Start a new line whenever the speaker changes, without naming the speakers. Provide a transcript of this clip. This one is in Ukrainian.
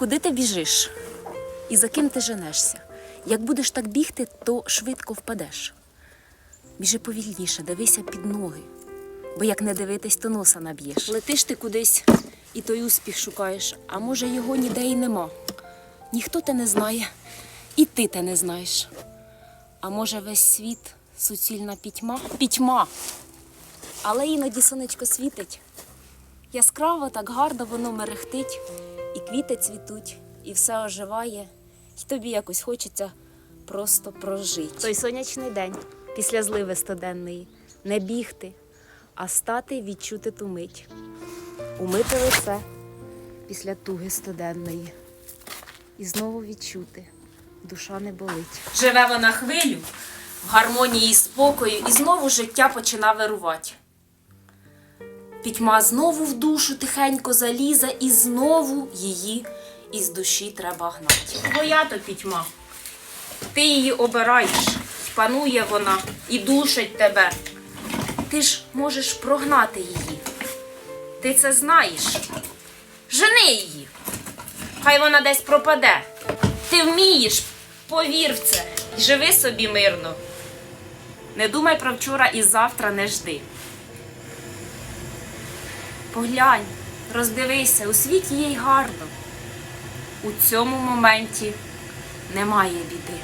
Куди ти біжиш? І за ким ти женешся? Як будеш так бігти, то швидко впадеш. Біжи повільніше, дивися під ноги, бо як не дивитись, то носа наб'єш. Летиш ти кудись і той успіх шукаєш, а може його ніде й нема. Ніхто те не знає, і ти те не знаєш. А може весь світ суцільна пітьма? Пітьма. Але іноді сонечко світить. Яскраво, так гарно воно мерехтить, і квіти цвітуть, і все оживає, і тобі якось хочеться просто прожити. Той сонячний день після зливи стоденної не бігти, а стати відчути ту мить. Умити лице після туги стоденної. І знову відчути, душа не болить. Живе вона хвилю в гармонії і спокою, і знову життя почина вирувати. Пітьма знову в душу тихенько залізе, і знову її із душі треба гнати. Твоя то пітьма. Ти її обираєш, панує вона і душить тебе. Ти ж можеш прогнати її. Ти це знаєш. Жени її. Хай вона десь пропаде. Ти вмієш, повір в це, живи собі мирно. Не думай про вчора і завтра не жди. Поглянь, роздивися, у світі їй гарно. У цьому моменті немає біди.